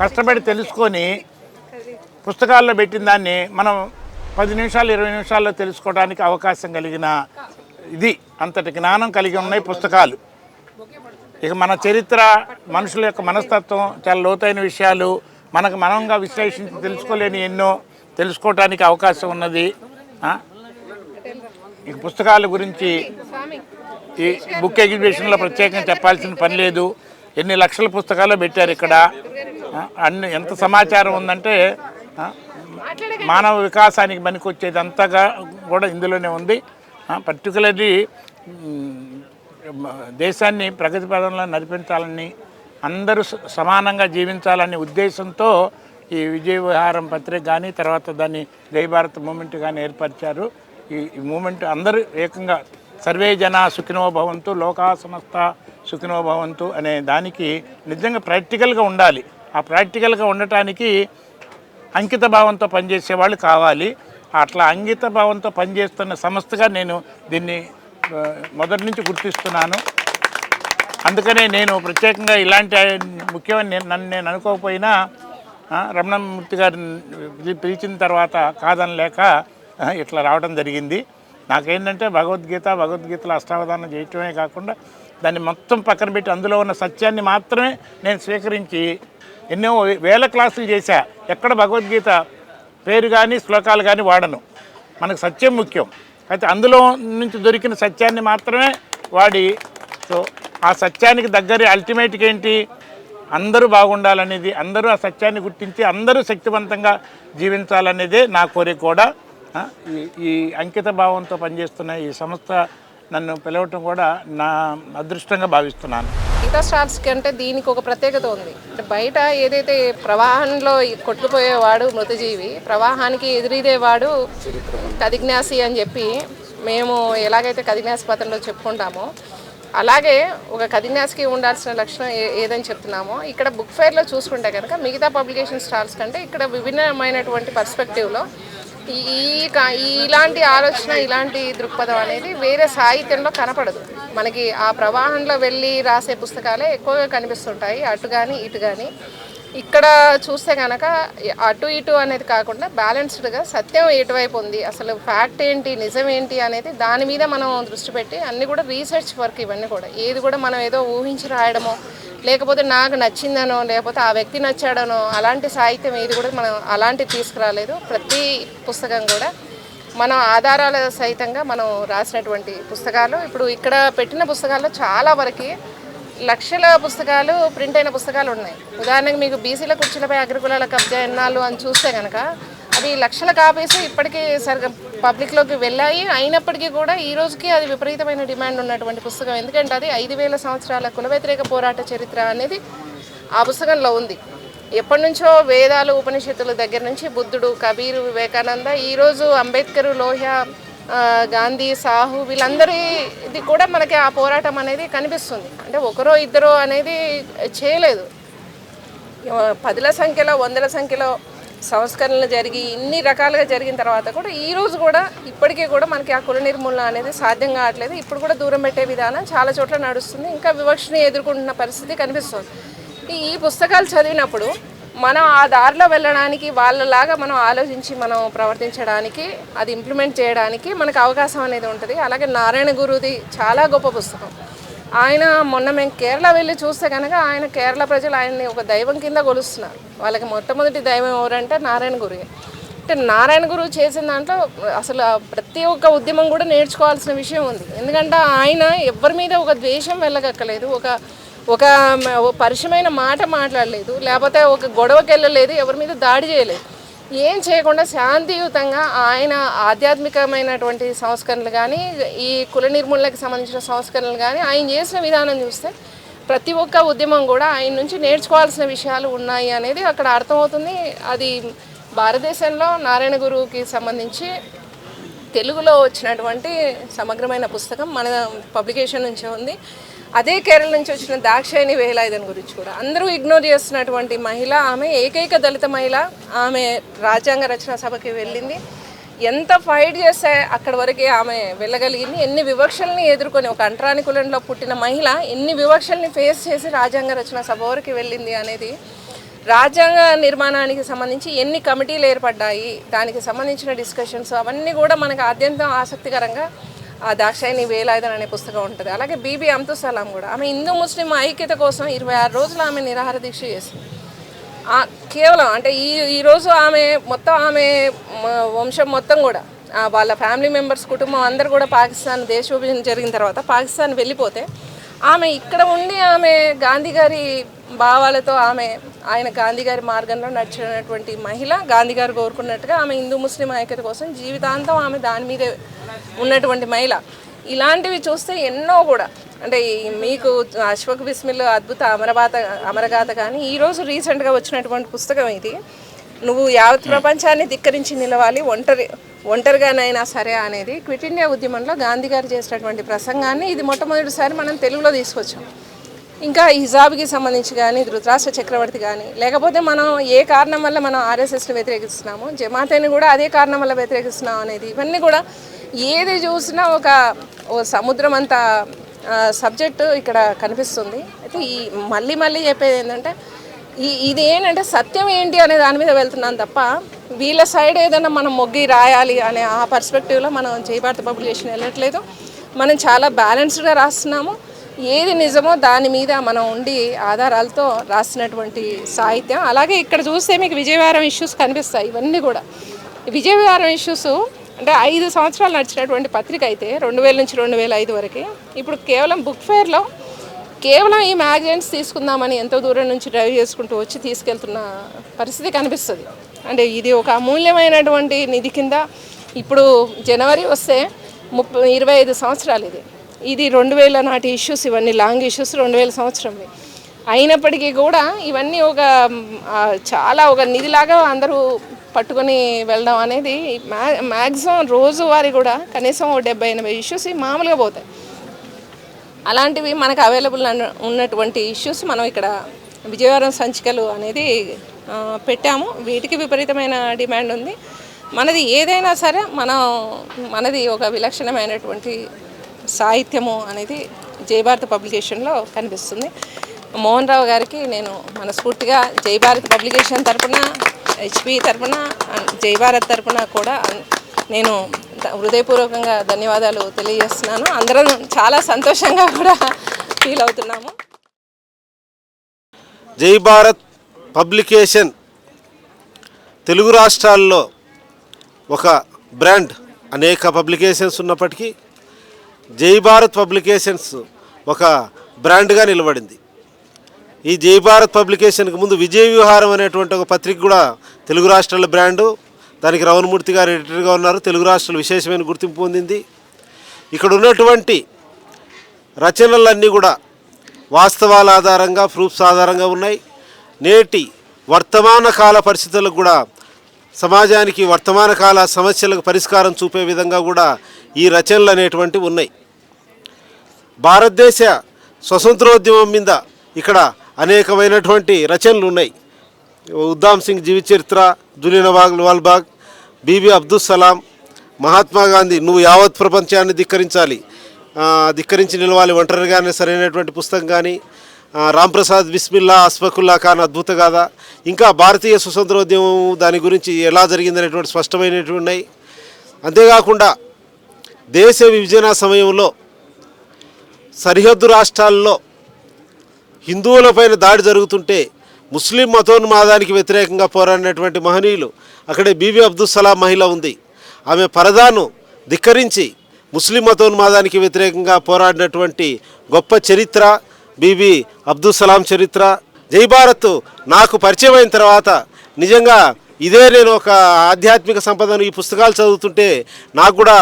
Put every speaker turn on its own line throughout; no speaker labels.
కష్టపడి తెలుసుకొని పుస్తకాల్లో పెట్టిన దాన్ని మనం పది నిమిషాలు ఇరవై నిమిషాల్లో తెలుసుకోవడానికి అవకాశం కలిగిన ఇది. అంతటి జ్ఞానం కలిగి ఉన్నాయి పుస్తకాలు. ఇక మన చరిత్ర మనుషుల యొక్క మనస్తత్వం చాలా లోతైన విషయాలు. మనకు మనంగా విశ్లేషించి తెలుసుకోలేని ఎన్నో తెలుసుకోవటానికి అవకాశం ఉన్నది. ఇక పుస్తకాల గురించి ఈ బుక్ ఎగ్జిబిషన్లో ప్రత్యేకంగా చెప్పాల్సిన పని లేదు. ఎన్ని లక్షల పుస్తకాలు పెట్టారు ఇక్కడ? అన్ని ఎంత సమాచారం ఉందంటే మానవ వికాసానికి పనికొచ్చేది అంతగా కూడా ఇందులోనే ఉంది. పర్టికులర్లీ దేశాన్ని ప్రగతి పదంలో నడిపించాలని అందరూ స- సమానంగా జీవించాలనే ఉద్దేశంతో ఈ విజయ విహారం పత్రిక కానీ తర్వాత దాన్ని జై భారత్ మూమెంట్ కానీ ఏర్పరిచారు. ఈ మూమెంట్ అందరూ ఏకంగా సర్వే జన సుఖినో భవంతు లోకా సంస్థ సుఖినో భవంతు అనే దానికి నిజంగా ప్రాక్టికల్గా ఉండాలి. ఆ ప్రాక్టికల్గా ఉండటానికి అంకిత భావంతో పనిచేసే వాళ్ళు కావాలి. అట్లా అంకిత భావంతో పనిచేస్తున్న సంస్థగా నేను దీన్ని మొదటి నుంచి గుర్తిస్తున్నాను. అందుకనే నేను ప్రత్యేకంగా ఇలాంటి ముఖ్యమైన నేను- నన్ను నేను అనుకోకపోయినా రమణమూర్తి గారిని పిలిచిన తర్వాత కాదనలేక లేక ఇట్లా రావడం జరిగింది. నాకేంటంటే భగవద్గీత భగవద్గీతలో అష్టావధానం చేయటమే కాకుండా దాన్ని మొత్తం పక్కన పెట్టి అందులో ఉన్న సత్యాన్ని మాత్రమే నేను స్వీకరించి ఎన్నో వేల క్లాసులు చేశా. ఎక్కడ భగవద్గీత పేరు కానీ శ్లోకాలు కానీ వాడను. మనకు సత్యం ముఖ్యం. అయితే అందులో నుంచి దొరికిన సత్యాన్ని మాత్రమే వాడి సో ఆ సత్యానికి దగ్గర అల్టిమేట్గా ఏంటి? అందరూ బాగుండాలనేది అందరూ ఆ సత్యాన్ని గుర్తించి అందరూ శక్తివంతంగా జీవించాలనేదే నా కోరిక కూడా. ఈ ఈ అంకిత భావంతో పనిచేస్తున్న ఈ సంస్థ నన్ను పిలవటం కూడా నా అదృష్టంగా భావిస్తున్నాను.
మిగతా స్టార్స్ కంటే దీనికి ఒక ప్రత్యేకత ఉంది. అంటే బయట ఏదైతే ప్రవాహంలో కొట్టుకుపోయేవాడు మృతజీవి ప్రవాహానికి ఎదురీదేవాడు కదిజ్ఞాసి అని చెప్పి మేము ఎలాగైతే కదిజ్ఞాసి పత్రంలో చెప్పుకుంటామో అలాగే ఒక కదిజ్ఞాసికి ఉండాల్సిన లక్షణం ఏ- ఏదని చెప్తున్నామో ఇక్కడ బుక్ ఫేర్లో చూసుకుంటే కనుక మిగతా పబ్లికేషన్ స్టాల్స్ కంటే ఇక్కడ విభిన్నమైనటువంటి పర్స్పెక్టివ్లో ఈ ఈ కా- ఈ ఇలాంటి ఆలోచన ఇలాంటి దృక్పథం అనేది వేరే సాహిత్యంలో కనపడదు. మనకి ఆ ప్రవాహంలో వెళ్ళి రాసే పుస్తకాలే ఎక్కువగా కనిపిస్తుంటాయి అటు కానీ ఇటు కానీ ఇక్కడ చూస్తే కనుక అటు ఇటు అనేది కాకుండా బ్యాలెన్స్డ్గా సత్యం ఎటువైపు ఉంది అసలు ఫ్యాక్ట్ ఏంటి నిజం ఏంటి అనేది దాని మీద మనం దృష్టి పెట్టి అన్నీ కూడా రీసెర్చ్ వర్క్ ఇవన్నీ కూడా. ఏది కూడా మనం ఏదో ఊహించి రాయడమో లేకపోతే నాకు నచ్చిందనో లేకపోతే ఆ వ్యక్తి నచ్చాడనో అలాంటి సాహిత్యం ఏది కూడా మనం అలాంటివి తీసుకురాలేదు. ప్రతి పుస్తకం కూడా మనం ఆధారాల సహితంగా మనం రాసినటువంటి పుస్తకాలు. ఇప్పుడు ఇక్కడ పెట్టిన పుస్తకాల్లో చాలా వరకు లక్షల పుస్తకాలు ప్రింట్ అయిన పుస్తకాలు ఉన్నాయి. ఉదాహరణకు మీకు బీసీల కుర్చీలపై అగ్రకులాల కబ్జా ఎన్నాళ్ళు అని చూస్తే కనుక అవి లక్షల కాపీస్ ఇప్పటికీ సరిగ్గా పబ్లిక్లోకి వెళ్ళాయి. అయినప్పటికీ కూడా ఈ రోజుకి అది విపరీతమైన డిమాండ్ ఉన్నటువంటి పుస్తకం. ఎందుకంటే అది ఐదు వేల సంవత్సరాల కుల వ్యతిరేక పోరాట చరిత్ర అనేది ఆ పుస్తకంలో ఉంది. ఎప్పటి నుంచో వేదాలు ఉపనిషత్తుల దగ్గర నుంచి బుద్ధుడు కబీరు వివేకానంద ఈరోజు అంబేద్కర్ లోహ్య గాంధీ సాహు వీళ్ళందరి ఇది కూడా మనకి ఆ పోరాటం అనేది కనిపిస్తుంది. అంటే ఒకరో ఇద్దరో అనేది చేయలేదు. పదుల సంఖ్యలో వందల సంఖ్యలో సంస్కరణలు జరిగి ఇన్ని రకాలుగా జరిగిన తర్వాత కూడా ఈ రోజు కూడా ఇప్పటికీ కూడా మనకి ఆ కుల నిర్మూలన అనేది సాధ్యం కావట్లేదు. ఇప్పుడు కూడా దూరం పెట్టే విధానం చాలా చోట్ల నడుస్తుంది. ఇంకా వివక్షని ఎదుర్కొంటున్న పరిస్థితి కనిపిస్తుంది. ఈ- పుస్తకాలు చదివినప్పుడు మనం ఆ దారిలో వెళ్ళడానికి వాళ్ళలాగా మనం ఆలోచించి మనం ప్రవర్తించడానికి అది ఇంప్లిమెంట్ చేయడానికి మనకు అవకాశం అనేది ఉంటుంది. అలాగే నారాయణ గురుది చాలా గొప్ప పుస్తకం. ఆయన మొన్న మేము కేరళ వెళ్ళి చూస్తే కనుక ఆయన కేరళ ప్రజలు ఆయన్ని ఒక దైవం కింద కొలుస్తున్నారు. వాళ్ళకి మొట్టమొదటి దైవం ఎవరంటే నారాయణ గురి. అంటే నారాయణ గురు చేసిన దాంట్లో అసలు ప్రతి ఒక్క ఉద్యమం కూడా నేర్చుకోవాల్సిన విషయం ఉంది. ఎందుకంటే ఆయన ఎవరి మీద ఒక ద్వేషం వెళ్ళగక్కలేదు. ఒక ఒక మ- మాట మాట్లాడలేదు. లేకపోతే ఒక గొడవకి వెళ్ళలేదు ఎవరి మీద దాడి చేయలేదు. ఏం చేయకుండా శాంతియుతంగా ఆయన ఆధ్యాత్మికమైనటువంటి సంస్కరణలు కానీ ఈ కుల నిర్మూలనకు సంబంధించిన సంస్కరణలు కానీ ఆయన చేసిన విధానం చూస్తే ప్రతి ఒక్క ఉద్యమం కూడా ఆయన నుంచి నేర్చుకోవాల్సిన విషయాలు ఉన్నాయి అనేది అక్కడ అర్థమవుతుంది. అది భారతదేశంలో నారాయణ గురువుకి సంబంధించి తెలుగులో వచ్చినటువంటి సమగ్రమైన పుస్తకం మన పబ్లికేషన్ నుంచే ఉంది. అదే కేరళ నుంచి వచ్చిన దాక్షాయిని వేలాయుధన్ గురించి కూడా. అందరూ ఇగ్నోర్ చేస్తున్నటువంటి మహిళ ఆమె ఏకైక దళిత మహిళ ఆమె రాజ్యాంగ రచన సభకి వెళ్ళింది. ఎంత ఫైట్ చేస్తే అక్కడి వరకే ఆమె వెళ్ళగలిగింది. ఎన్ని వివక్షల్ని ఎదుర్కొని ఒక అంటరాని కులంలో పుట్టిన మహిళ ఎన్ని వివక్షల్ని ఫేస్ చేసి రాజ్యాంగ రచన సభ వరకు వెళ్ళింది అనేది రాజ్యాంగ నిర్మాణానికి సంబంధించి ఎన్ని కమిటీలు ఏర్పడ్డాయి దానికి సంబంధించిన డిస్కషన్స్ అవన్నీ కూడా మనకు అత్యంత ఆసక్తికరంగా ఆ దాక్షాయిని వేలాయుధం అనే పుస్తకం ఉంటుంది. అలాగే బీబీ అమ్తు సలాం కూడా. ఆమె హిందూ ముస్లిం ఐక్యత కోసం ఇరవై ఆరు రోజులు ఆమె నిరాహార దీక్ష చేసింది. కేవలం అంటే ఈ ఈరోజు ఆమె మొత్తం ఆమె వంశం మొత్తం కూడా వాళ్ళ ఫ్యామిలీ మెంబర్స్ కుటుంబం అందరు కూడా పాకిస్తాన్ దేశ విభజన జరిగిన తర్వాత పాకిస్తాన్ వెళ్ళిపోతే ఆమె ఇక్కడ ఉండి ఆమె గాంధీ గారి భావాలతో ఆమె ఆయన గాంధీ గారి మార్గంలో నడిచినటువంటి మహిళ గాంధీ గారు కోరుకున్నట్టుగా ఆమె హిందూ ముస్లిం ఐక్యత కోసం జీవితాంతం ఆమె దాని మీదే ఉన్నటువంటి మహిళ. ఇలాంటివి చూస్తే ఎన్నో కూడా. అంటే మీకు అశ్వక్ బిస్మిల్ అద్భుత అమరబాత అమరగాథ కానీ ఈరోజు రీసెంట్గా వచ్చినటువంటి పుస్తకం ఇది. నువ్వు యావత్ ప్రపంచాన్ని ధిక్కరించి నిలవాలి ఒంటరి ఒంటరిగానైనా సరే అనేది క్విట్ ఇండియా ఉద్యమంలో గాంధీ గారు చేసినటువంటి ప్రసంగాన్ని ఇది మొట్టమొదటిసారి మనం తెలుగులో తీసుకొచ్చాం. ఇంకా హిజాబ్కి సంబంధించి కానీ ధృతరాష్ట్ర చక్రవర్తి కానీ లేకపోతే మనం ఏ కారణం వల్ల మనం ఆర్ఎస్ఎస్ని వ్యతిరేకిస్తున్నాము జమాతేని కూడా అదే కారణం వల్ల వ్యతిరేకిస్తున్నాం అనేది ఇవన్నీ కూడా ఏది చూసినా ఒక ఓ సముద్రం అంత సబ్జెక్టు ఇక్కడ కనిపిస్తుంది. అయితే ఈ మళ్ళీ మళ్ళీ చెప్పేది ఏంటంటే ఈ ఇది ఏంటంటే సత్యం ఏంటి అనే దాని మీద వెళ్తున్నాను తప్ప వీళ్ళ సైడ్ ఏదైనా మనం మొగ్గి రాయాలి అనే ఆ పర్స్పెక్టివ్లో మనం జయభారత పబ్లికేషన్ వెళ్ళట్లేదు. మనం చాలా బ్యాలెన్స్డ్గా రాస్తున్నాము. ఏది నిజమో దాని మీద మనం ఉండి ఆధారాలతో రాసినటువంటి సాహిత్యం. అలాగే ఇక్కడ చూస్తే మీకు విజయవారం ఇష్యూస్ కనిపిస్తాయి ఇవన్నీ కూడా. విజయవారం ఇష్యూస్ అంటే ఐదు సంవత్సరాలు నడిచినటువంటి పత్రిక అయితే రెండు వేల నుంచి రెండు వేల ఐదు వరకు. ఇప్పుడు కేవలం బుక్ ఫేర్లో కేవలం ఈ మ్యాగజైన్స్ తీసుకుందామని ఎంతో దూరం నుంచి డ్రైవ్ చేసుకుంటూ వచ్చి తీసుకెళ్తున్న పరిస్థితి కనిపిస్తుంది. అంటే ఇది ఒక అమూల్యమైనటువంటి నిధి కింద ఇప్పుడు జనవరి వస్తే ముప్పై ఇరవై ఐదు సంవత్సరాలు ఇది. ఇది రెండు వేల నాటి ఇష్యూస్ ఇవన్నీ లాంగ్ ఇష్యూస్ రెండు వేల సంవత్సరంవి. అయినప్పటికీ కూడా ఇవన్నీ ఒక చాలా ఒక నిధిలాగా అందరూ పట్టుకొని వెళ్ళడం అనేది మ్యా మ్యాక్సిమం రోజువారీ కూడా కనీసం ఓ డెబ్బై ఎనభై ఇష్యూస్ మామూలుగా పోతాయి. అలాంటివి మనకు అవైలబుల్ ఉన్నటువంటి ఇష్యూస్ మనం ఇక్కడ విజయవారం సంచికలు అనేది పెట్టాము. వీటికి విపరీతమైన డిమాండ్ ఉంది. మనది ఏదైనా సరే మనం మనది ఒక విలక్షణమైనటువంటి సాహిత్యము అనేది జయభారత్ పబ్లికేషన్లో కనిపిస్తుంది. మోహన్ రావు గారికి నేను మనస్ఫూర్తిగా జయభారత్ పబ్లికేషన్ తరపున హెచ్పి తరఫున జైభారత్ తరఫున కూడా నేను హృదయపూర్వకంగా ధన్యవాదాలు తెలియజేస్తున్నాను. అందరం చాలా సంతోషంగా కూడా ఫీల్ అవుతున్నాము.
జై భారత్ పబ్లికేషన్ తెలుగు రాష్ట్రాల్లో ఒక బ్రాండ్ అనేక పబ్లికేషన్స్ ఉన్నప్పటికీ జై భారత్ పబ్లికేషన్స్ ఒక బ్రాండ్గా నిలబడింది. ఈ జై భారత్ పబ్లికేషన్కి ముందు విజయ విహారం అనేటువంటి ఒక పత్రిక కూడా తెలుగు రాష్ట్రాల బ్రాండు. దానికి రవణమూర్తి గారు ఎడిటర్గా ఉన్నారు. తెలుగు రాష్ట్రాలు విశేషమైన గుర్తింపు పొందింది. ఇక్కడ ఉన్నటువంటి రచనలన్నీ కూడా వాస్తవాల ఆధారంగా ప్రూఫ్స్ ఆధారంగా ఉన్నాయి. నేటి వర్తమాన కాల పరిస్థితులకు కూడా సమాజానికి వర్తమాన కాల సమస్యలకు పరిష్కారం చూపే విధంగా కూడా ఈ రచనలు అనేటువంటివి ఉన్నాయి. భారతదేశ స్వతంత్రోద్యమం మీద ఇక్కడ అనేకమైనటువంటి రచనలు ఉన్నాయి. ఉద్దామ్ సింగ్ జీవి చరిత్ర జులినవాగ్ వాల్బాగ్ బీబీ అబ్దుల్ సలాం మహాత్మా గాంధీ నువ్వు యావత్ ప్రపంచాన్ని ధిక్కరించాలి. ధిక్కరించి నిలవాలి ఒంటరిగానే సరైనటువంటి పుస్తకం కానీ రాంప్రసాద్ బిస్మిల్లా అస్ఫకుల్లా ఖాన్ అద్భుత గాథ ఇంకా భారతీయ స్వతంత్రోద్యమం దాని గురించి ఎలా జరిగిందనేటువంటి స్పష్టమైనటువంటి ఉన్నాయి. అంతేకాకుండా దేశ విభజన సమయంలో సరిహద్దు రాష్ట్రాల్లో హిందువులపైన దాడి జరుగుతుంటే ముస్లిం మతోన్మాదానికి వ్యతిరేకంగా పోరాడినటువంటి మహనీయులు అక్కడే బీబీ అబ్దుల్ సలాం మహిళ ఉంది. ఆమె పరదాను ధిక్కరించి ముస్లిం మతోన్మాదానికి వ్యతిరేకంగా పోరాడినటువంటి గొప్ప చరిత్ర బీబీ అబ్దుల్ సలాం చరిత్ర. జై భారత్ నాకు పరిచయం అయిన తర్వాత నిజంగా ఇదే నేను ఒక ఆధ్యాత్మిక సంపదను ఈ పుస్తకాలు చదువుతుంటే నాకు కూడా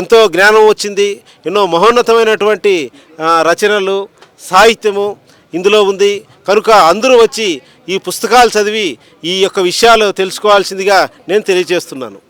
ఎంతో జ్ఞానం వచ్చింది. ఎన్నో మహోన్నతమైనటువంటి రచనలు సాహిత్యము ఇందులో ఉంది. కనుక అందరూ వచ్చి ఈ పుస్తకాలు చదివి ఈ యొక్క విషయాలు తెలుసుకోవాల్సిందిగా నేను తెలియజేస్తున్నాను.